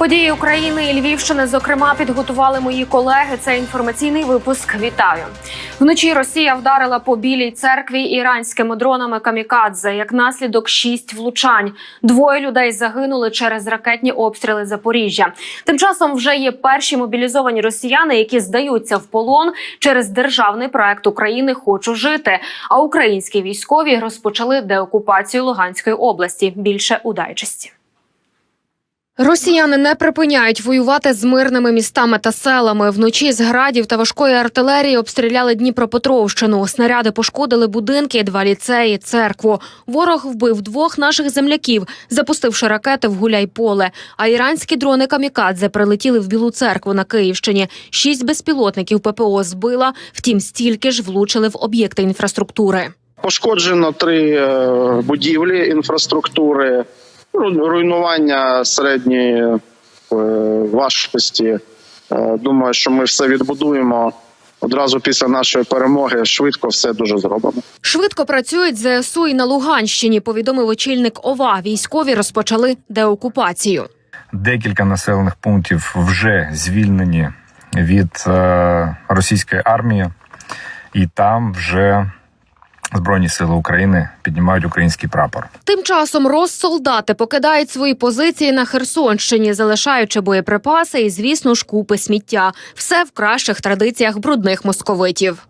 Події України і Львівщини, зокрема, підготували мої колеги. Це інформаційний випуск. Вітаю вночі. Росія вдарила по білій церкві іранськими дронами камікадзе. Як наслідок, шість влучань. Двоє людей загинули через ракетні обстріли Запоріжжя. Тим часом вже є перші мобілізовані росіяни, які здаються в полон через державний проект України Хочу жити. А українські військові розпочали деокупацію Луганської області. Більше у дайджесті. Росіяни не припиняють воювати з мирними містами та селами. Вночі з градів та важкої артилерії обстріляли Дніпропетровщину. Снаряди пошкодили будинки, два ліцеї, церкву. Ворог вбив двох наших земляків, запустивши ракети в Гуляйполе. А іранські дрони камікадзе прилетіли в Білу церкву на Київщині. Шість безпілотників ППО збила. Втім, стільки ж влучили в об'єкти інфраструктури. Пошкоджено три е, будівлі інфраструктури, ру- руйнування середньої е, важкості. Е, Думаю, що ми все відбудуємо одразу після нашої перемоги. Швидко все дуже зробимо. Швидко працюють ЗСУ і на Луганщині. Повідомив очільник ОВА. Військові розпочали деокупацію. Декілька населених пунктів вже звільнені від е, російської армії, і там вже Збройні сили України піднімають український прапор. Тим часом розсолдати покидають свої позиції на Херсонщині, залишаючи боєприпаси і, звісно ж, купи сміття. Все в кращих традиціях брудних московитів.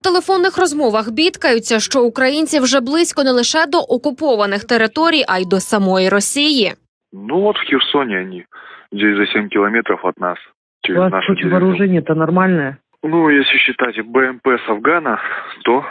В телефонних розмовах бідкаються, що українці вже близько не лише до окупованих територій, а й до самої Росії. Ну вот в Херсоне они, здесь за 7 километров от нас. У Через вас нашу хоть деревню. вооружение-то нормальное. Ну, если считать БМП с Афгана, то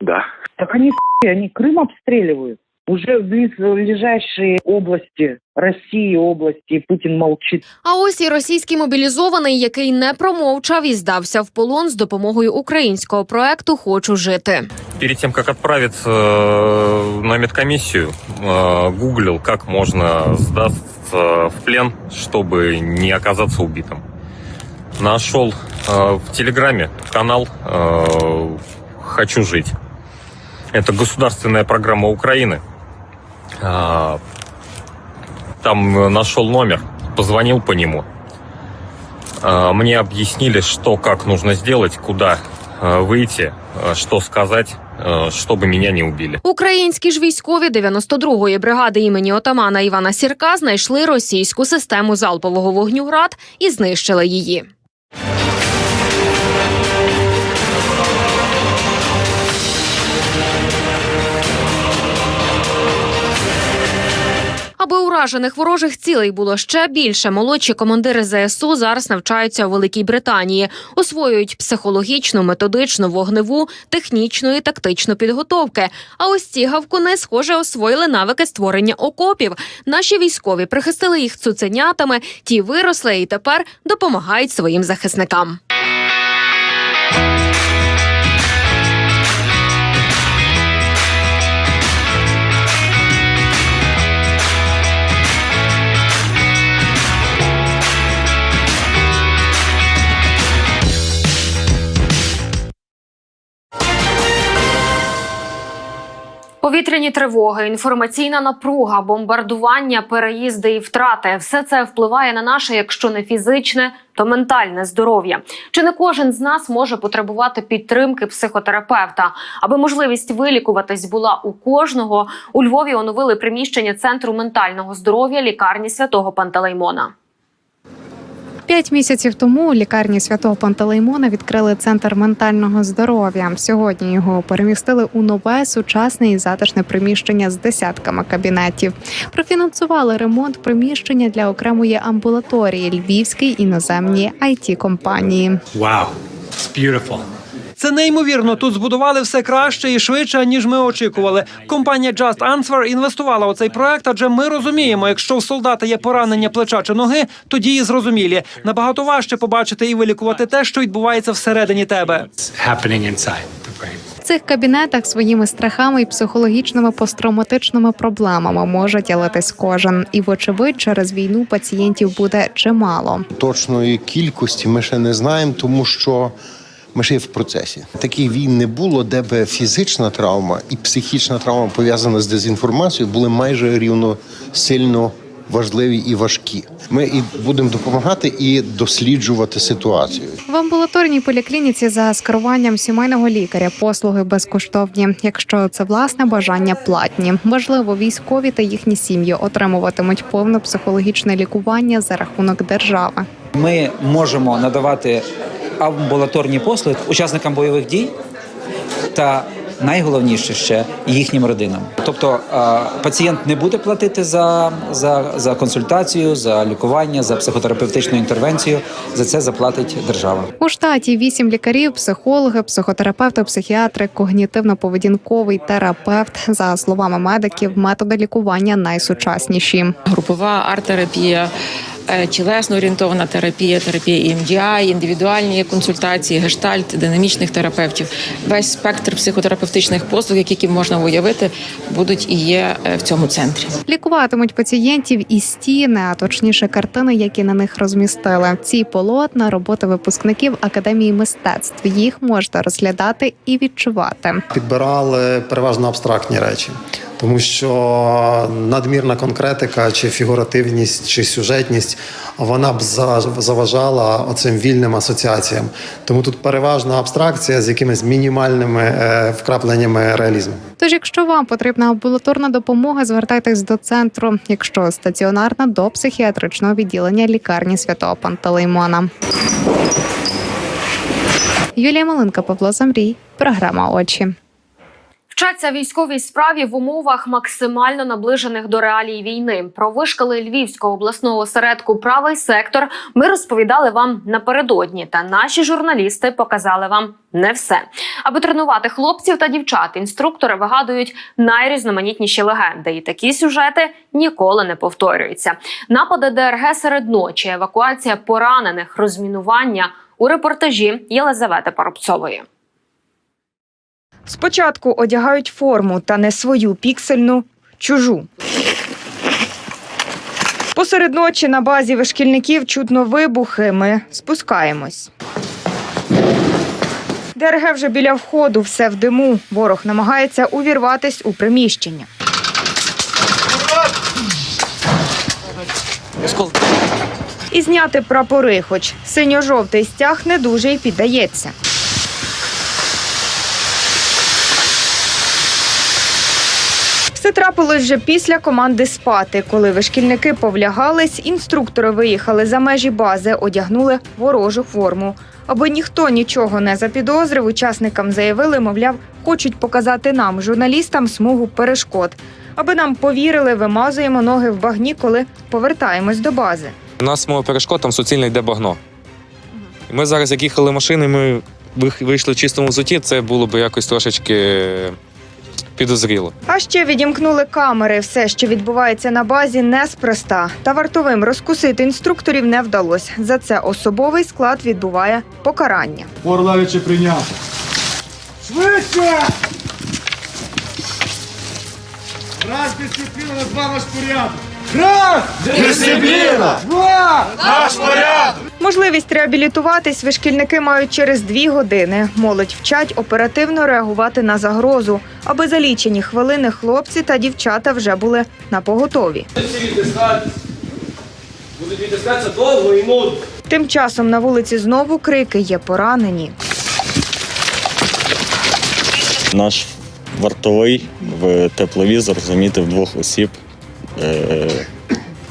да. Так они с***, они Крым обстреливают. Уже в близлежащие области, России области, Путин молчит. А ось і російський мобілізований, який не промовчав і здався в полон з допомогою українського проекту Хочу жити. Перед тем, как отправиться э, на медкомиссию, э, гуглил, как можно сдаться в плен, чтобы не оказаться убитым. Нашел э, в Телеграме канал э, «Хочу жить». Это государственная программа Украины. А, Там э, нашел номер, позвонил по нему. А, Мне объяснили, что, как нужно сделать, куда э, выйти, э, что сказать, э, чтобы меня не убили. Українські ж військові 92-ї бригади імені отамана Івана Сірка знайшли російську систему залпового вогню «Град» і знищили її. Уражених ворожих цілей було ще більше, молодші командири ЗСУ зараз навчаються у Великій Британії, освоюють психологічну, методичну, вогневу, технічну і тактичну підготовки. А ось ці гавкуни, схоже, освоїли навики створення окопів. Наші військові прихистили їх цуценятами, ті виросли і тепер допомагають своїм захисникам. Повітряні тривоги, інформаційна напруга, бомбардування, переїзди і втрати все це впливає на наше, якщо не фізичне, то ментальне здоров'я. Чи не кожен з нас може потребувати підтримки психотерапевта? Аби можливість вилікуватись була у кожного, у Львові оновили приміщення центру ментального здоров'я лікарні святого Пантелеймона. П'ять місяців тому у лікарні святого Пантелеймона відкрили центр ментального здоров'я. Сьогодні його перемістили у нове сучасне і затишне приміщення з десятками кабінетів. Профінансували ремонт приміщення для окремої амбулаторії Львівській іноземній it компанії. Wow, it's beautiful. Це неймовірно. Тут збудували все краще і швидше, ніж ми очікували. Компанія Just Answer інвестувала у цей проект, адже ми розуміємо, якщо в солдата є поранення плеча чи ноги, то дії зрозумілі. Набагато важче побачити і вилікувати те, що відбувається всередині тебе. В цих кабінетах своїми страхами і психологічними посттравматичними проблемами може ділитись кожен. І, вочевидь, через війну пацієнтів буде чимало. Точної кількості ми ще не знаємо, тому що ми ще в процесі. Таких війн не було, де би фізична травма і психічна травма пов'язана з дезінформацією були майже рівно сильно важливі і важкі. Ми і будемо допомагати і досліджувати ситуацію. В амбулаторній поліклініці за скеруванням сімейного лікаря послуги безкоштовні, якщо це власне бажання платні. Важливо, військові та їхні сім'ї отримуватимуть повне психологічне лікування за рахунок держави. Ми можемо надавати амбулаторні послуги учасникам бойових дій та найголовніше ще їхнім родинам. Тобто пацієнт не буде платити за, за, за консультацію, за лікування, за психотерапевтичну інтервенцію. За це заплатить держава. У штаті вісім лікарів, психологи, психотерапевти, психіатри, когнітивно-поведінковий терапевт. За словами медиків, методи лікування найсучасніші. групова арт-терапія, тілесно орієнтована терапія, терапія EMDR, індивідуальні консультації, гештальт, динамічних терапевтів. Весь спектр психотерапевтичних послуг, які можна уявити, будуть і є е, в цьому центрі. Лікуватимуть пацієнтів і стіни, а точніше картини, які на них розмістили. Ці полотна роботи випускників академії мистецтв. Їх можна розглядати і відчувати. підбирали переважно абстрактні речі, тому що надмірна конкретика, чи фігуративність, чи сюжетність вона б за- заважала оцим вільним асоціаціям. Тому тут переважно абстракція з якимись мінімальними е, вкрапленнями реалізму. Тож, якщо вам потрібна амбулаторна допомога, звертайтесь до центру. Якщо стаціонарна до психіатричного відділення лікарні святого Пантелеймона. Юлія Малинка, Павло Замрій. Програма Очі. Вчаться військовій справі в умовах максимально наближених до реалій війни. Про вишколи Львівського обласного осередку Правий сектор ми розповідали вам напередодні. Та наші журналісти показали вам не все. Аби тренувати хлопців та дівчат, інструктори вигадують найрізноманітніші легенди, і такі сюжети ніколи не повторюються. Напади ДРГ серед ночі, евакуація поранених, розмінування у репортажі Єлизавети Парубцової. Спочатку одягають форму та не свою піксельну чужу. Посеред ночі на базі вишкільників чутно вибухи. Ми спускаємось. ДРГ вже біля входу, все в диму. Ворог намагається увірватись у приміщення. І зняти прапори, хоч синьо-жовтий стяг не дуже й піддається. Все трапилось вже після команди спати. Коли вишкільники повлягались, інструктори виїхали за межі бази, одягнули ворожу форму. Аби ніхто нічого не запідозрив, учасникам заявили, мовляв, хочуть показати нам, журналістам, смугу перешкод. Аби нам повірили, вимазуємо ноги в багні, коли повертаємось до бази. У нас мова перешкод, там суцільно йде багно. Ми зараз, як їхали машини, ми вийшли в чистому взуті, це було б якось трошечки підозріло. А ще відімкнули камери. Все, що відбувається на базі, неспроста. Та вартовим розкусити інструкторів не вдалося. За це особовий склад відбуває покарання. Орлавичі прийняв. Швидше! Раз дисципліна, два наш порядок. Раз! Дисципліна! Два! Наш порядок! Можливість реабілітуватись вишкільники мають через дві години. Молодь вчать оперативно реагувати на загрозу, аби за лічені хвилини хлопці та дівчата вже були на поготові. Будуть відтискатися довго і нудно. Тим часом на вулиці знову крики є поранені. Наш вартовий в тепловізор замітив двох осіб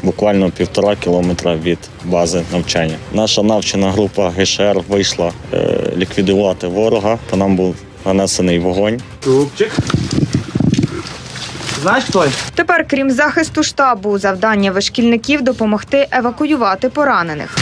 буквально півтора кілометра від бази навчання. Наша навчена група ГШР вийшла е, ліквідувати ворога, по нам був нанесений вогонь. Трубчик. Знаєш хто? Тепер, крім захисту штабу, завдання вишкільників допомогти евакуювати поранених.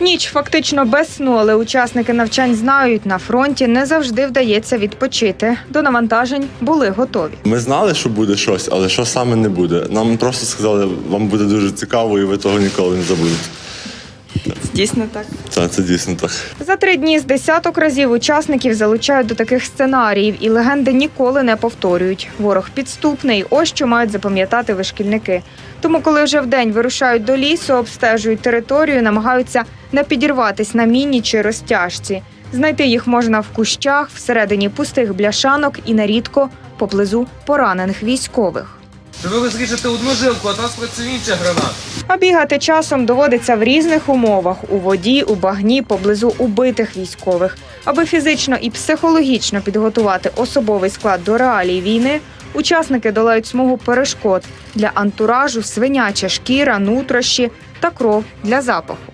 Ніч фактично без сну, але учасники навчань знають, на фронті не завжди вдається відпочити. До навантажень були готові. Ми знали, що буде щось, але що саме не буде. Нам просто сказали, вам буде дуже цікаво, і ви того ніколи не забудете. Дійсно так. Це, це дійсно так. За три дні з десяток разів учасників залучають до таких сценаріїв, і легенди ніколи не повторюють. Ворог підступний, ось що мають запам'ятати вишкільники. Тому, коли вже вдень вирушають до лісу, обстежують територію, намагаються не підірватись на міні чи розтяжці. Знайти їх можна в кущах, всередині пустих бляшанок і нерідко поблизу поранених військових. ви розріжете одну жилку, а там спрацює інша граната. А бігати часом доводиться в різних умовах у воді, у багні, поблизу убитих військових. Аби фізично і психологічно підготувати особовий склад до реалій війни, учасники долають смугу перешкод для антуражу, свиняча шкіра, нутрощі та кров для запаху.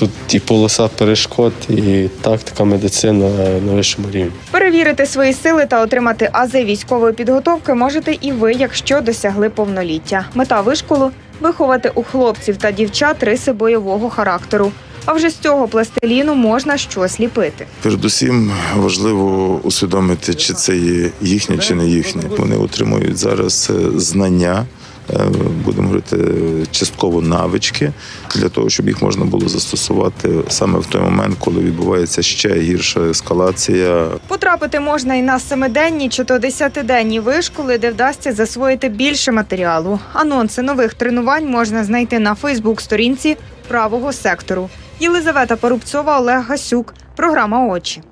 Тут і полоса перешкод, і тактика медицина на вищому рівні. Перевірити свої сили та отримати ази військової підготовки можете і ви, якщо досягли повноліття. Мета вишколу виховати у хлопців та дівчат риси бойового характеру. А вже з цього пластиліну можна щось ліпити. Передусім важливо усвідомити, чи це є їхнє, чи не їхнє. Вони отримують зараз е, знання, будемо говорити, частково навички для того, щоб їх можна було застосувати саме в той момент, коли відбувається ще гірша ескалація Потрапити можна і на семиденні чи то десятиденні вишколи, де вдасться засвоїти більше матеріалу. Анонси нових тренувань можна знайти на Фейсбук-сторінці правого сектору. Єлизавета Порубцова, Олег Гасюк. Програма Очі.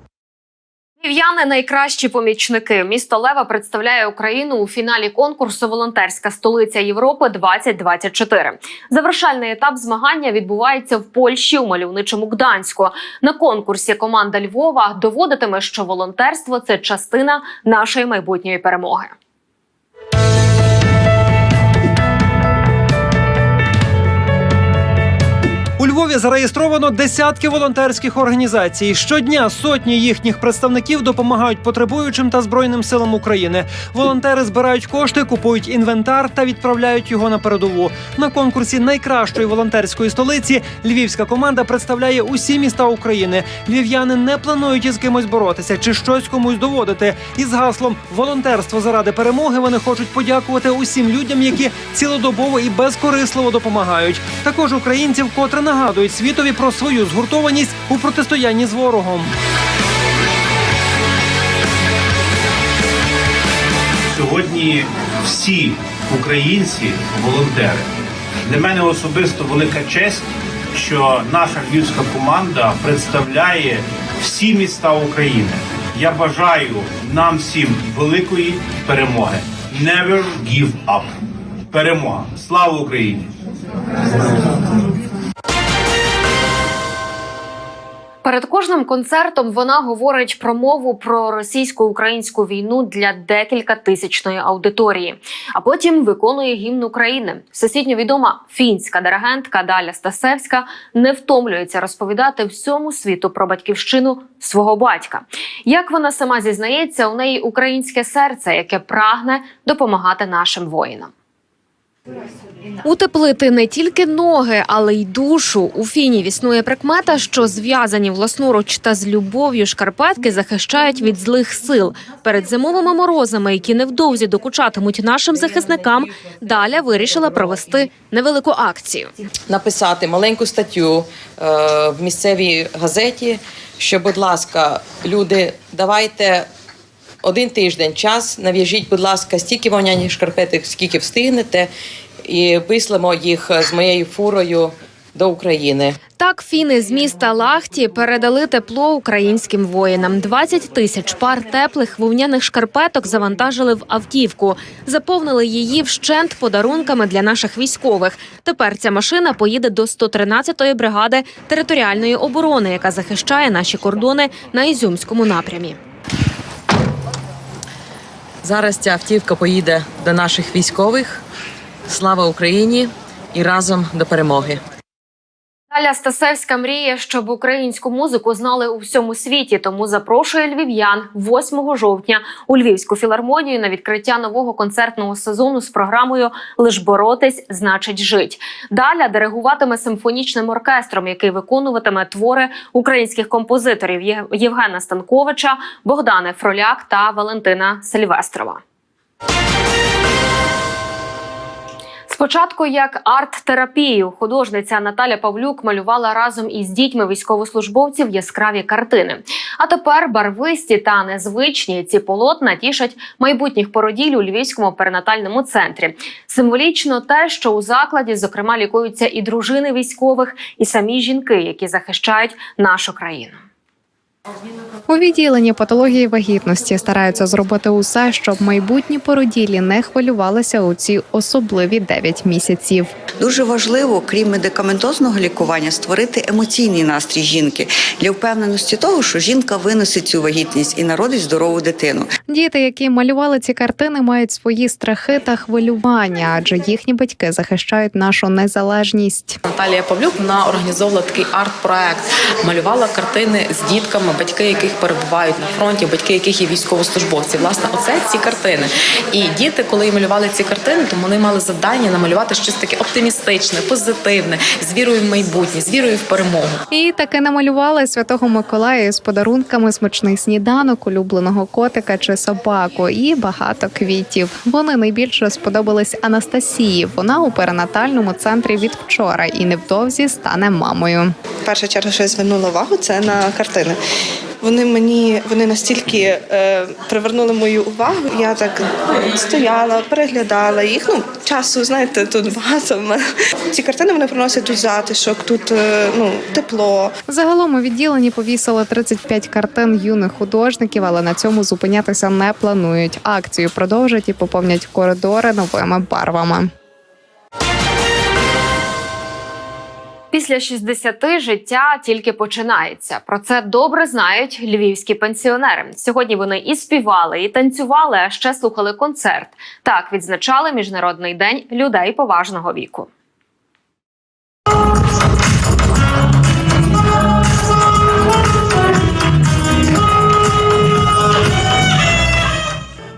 Львів'яни найкращі помічники. Місто Лева представляє Україну у фіналі конкурсу Волонтерська столиця Європи 2024 Завершальний етап змагання відбувається в Польщі у мальовничому Гданську. На конкурсі команда Львова доводитиме, що волонтерство це частина нашої майбутньої перемоги. Зареєстровано десятки волонтерських організацій. Щодня сотні їхніх представників допомагають потребуючим та збройним силам України. Волонтери збирають кошти, купують інвентар та відправляють його на передову. На конкурсі найкращої волонтерської столиці львівська команда представляє усі міста України. Львів'яни не планують із кимось боротися чи щось комусь доводити. Із гаслом волонтерство заради перемоги вони хочуть подякувати усім людям, які цілодобово і безкорисливо допомагають. Також українців, котре нагадують світові про свою згуртованість у протистоянні з ворогом. Сьогодні всі українці волонтери. Для мене особисто велика честь, що наша львівська команда представляє всі міста України. Я бажаю нам всім великої перемоги. Never give up. Перемога! Слава Україні! Перед кожним концертом вона говорить промову про російсько-українську війну для декілька тисячної аудиторії, а потім виконує гімн України. Всесвітньо відома фінська диригентка Даля Стасевська не втомлюється розповідати всьому світу про батьківщину свого батька. Як вона сама зізнається, у неї українське серце, яке прагне допомагати нашим воїнам. Утеплити не тільки ноги, але й душу. У фінів існує прикмета, що зв'язані власноруч та з любов'ю шкарпетки захищають від злих сил. Перед зимовими морозами, які невдовзі докучатимуть нашим захисникам, Даля вирішила провести невелику акцію. написати маленьку статтю е, в місцевій газеті, що, будь ласка, люди, давайте один тиждень час, нав'яжіть, будь ласка, стільки вовняних шкарпеток, скільки встигнете, і вислемо їх з моєю фурою до України. Так фіни з міста Лахті передали тепло українським воїнам. 20 тисяч пар теплих вовняних шкарпеток завантажили в автівку, заповнили її вщент подарунками для наших військових. Тепер ця машина поїде до 113-ї бригади територіальної оборони, яка захищає наші кордони на Ізюмському напрямі. Зараз ця автівка поїде до наших військових. Слава Україні і разом до перемоги. Галя Стасевська мріє, щоб українську музику знали у всьому світі. Тому запрошує львів'ян 8 жовтня у Львівську філармонію на відкриття нового концертного сезону з програмою Лиш боротись значить жить. Даля диригуватиме симфонічним оркестром, який виконуватиме твори українських композиторів Євгена Станковича, Богдани Фроляк та Валентина Сильвестрова. Спочатку як арт-терапію художниця Наталя Павлюк малювала разом із дітьми військовослужбовців яскраві картини. А тепер барвисті та незвичні ці полотна тішать майбутніх породіль у Львівському перинатальному центрі. Символічно те, що у закладі, зокрема, лікуються і дружини військових, і самі жінки, які захищають нашу країну. У відділенні патології вагітності стараються зробити усе, щоб майбутні породілі не хвилювалися у ці особливі 9 місяців. Дуже важливо, крім медикаментозного лікування, створити емоційний настрій жінки для впевненості того, що жінка виносить цю вагітність і народить здорову дитину. Діти, які малювали ці картини, мають свої страхи та хвилювання, адже їхні батьки захищають нашу незалежність. Наталія Павлюк вона організовувала такий арт-проект, малювала картини з дітками, батьки яких перебувають на фронті, батьки яких є військовослужбовці. Власне, оце ці картини. І діти, коли малювали ці картини, то вони мали завдання намалювати щось таке оптимістичне, позитивне, з вірою в майбутнє, з вірою в перемогу. І таки намалювали святого Миколая з подарунками, смачний сніданок, улюбленого котика чи собаку, і багато квітів. Вони найбільше сподобались Анастасії. Вона у перинатальному центрі від вчора і невдовзі стане мамою. В першу чергу, що я звернула увагу, це на картини. Вони мені вони настільки е, привернули мою увагу. Я так стояла, переглядала їх. Ну часу, знаєте, тут багато. Ці картини вони приносять тут затишок, тут е, ну тепло. Загалом у відділенні повісили 35 картин юних художників, але на цьому зупинятися не планують. Акцію продовжать і поповнять коридори новими барвами. Після 60 життя тільки починається. Про це добре знають львівські пенсіонери. Сьогодні вони і співали, і танцювали, а ще слухали концерт. Так відзначали міжнародний день людей поважного віку.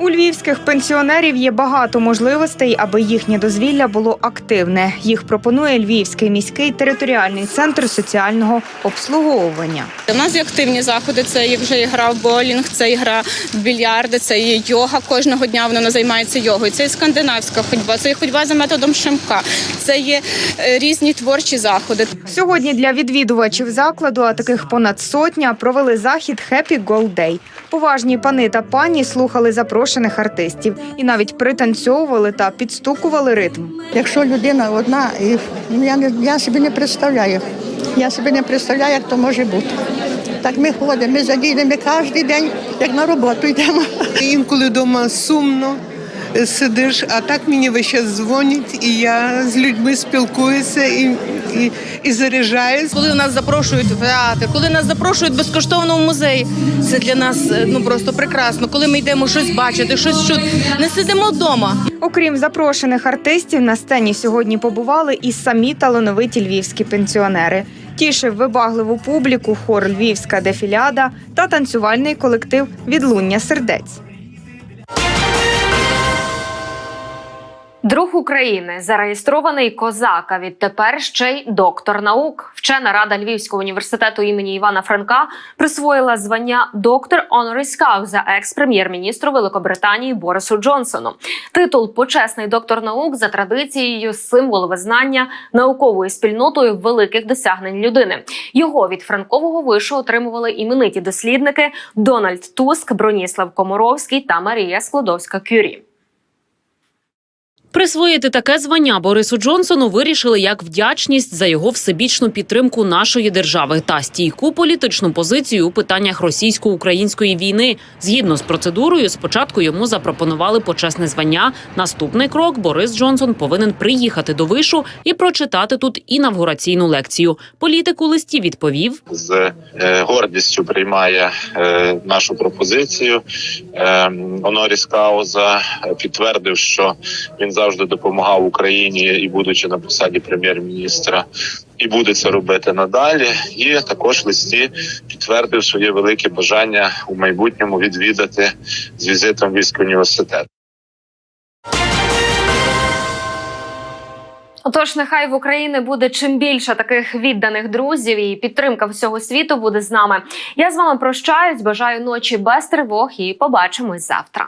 У львівських пенсіонерів є багато можливостей, аби їхнє дозвілля було активне. Їх пропонує Львівський міський територіальний центр соціального обслуговування. У нас є активні заходи. Це є вже ігра в боулінг, це ігра в більярди, це є йога. Кожного дня вона займається йогою. Це є скандинавська ходьба, це є ходьба за методом Шимка, це є е, різні творчі заходи. Сьогодні для відвідувачів закладу, а таких понад сотня, провели захід «Happy Gold Day». Поважні пани та пані слухали запрошених артистів і навіть пританцьовували та підстукували ритм. Якщо людина одна, і ну, я не я собі не представляю. Я собі не представляю, як то може бути. Так ми ходимо, ми задіємо кожен день, як на роботу йдемо. Інколи вдома сумно сидиш, а так мені весь час дзвонять, і я з людьми спілкуюся і, і, і заряджаюсь. Коли нас запрошують в театр, коли нас запрошують безкоштовно в музей, це для нас е, ну просто прекрасно. Коли ми йдемо щось бачити, щось чути, не сидимо вдома. Окрім запрошених артистів, на сцені сьогодні побували і самі талановиті львівські пенсіонери. Тішив вибагливу публіку хор Львівська дефіляда та танцювальний колектив Відлуння сердець. Друг України зареєстрований козак, а відтепер ще й доктор наук. Вчена рада Львівського університету імені Івана Франка присвоїла звання доктор Honoris Causa екс-прем'єр-міністру Великобританії Борису Джонсону. Титул почесний доктор наук за традицією символ визнання науковою спільнотою великих досягнень людини. Його від франкового вишу отримували імениті дослідники Дональд Туск, Броніслав Комаровський та Марія Складовська Кюрі. Присвоїти таке звання Борису Джонсону вирішили як вдячність за його всебічну підтримку нашої держави та стійку політичну позицію у питаннях російсько-української війни. Згідно з процедурою, спочатку йому запропонували почесне звання. Наступний крок Борис Джонсон повинен приїхати до вишу і прочитати тут інавгураційну лекцію. Політик у листі відповів: з е, гордістю приймає е, нашу пропозицію. Е, Оноріс Кауза підтвердив, що він завжди допомагав Україні і, будучи на посаді прем'єр-міністра, і буде це робити надалі. І також листі підтвердив своє велике бажання у майбутньому відвідати з візитом військовий університет. Отож, нехай в Україні буде чим більше таких відданих друзів і підтримка всього світу буде з нами. Я з вами прощаюсь. Бажаю ночі без тривог і побачимось завтра.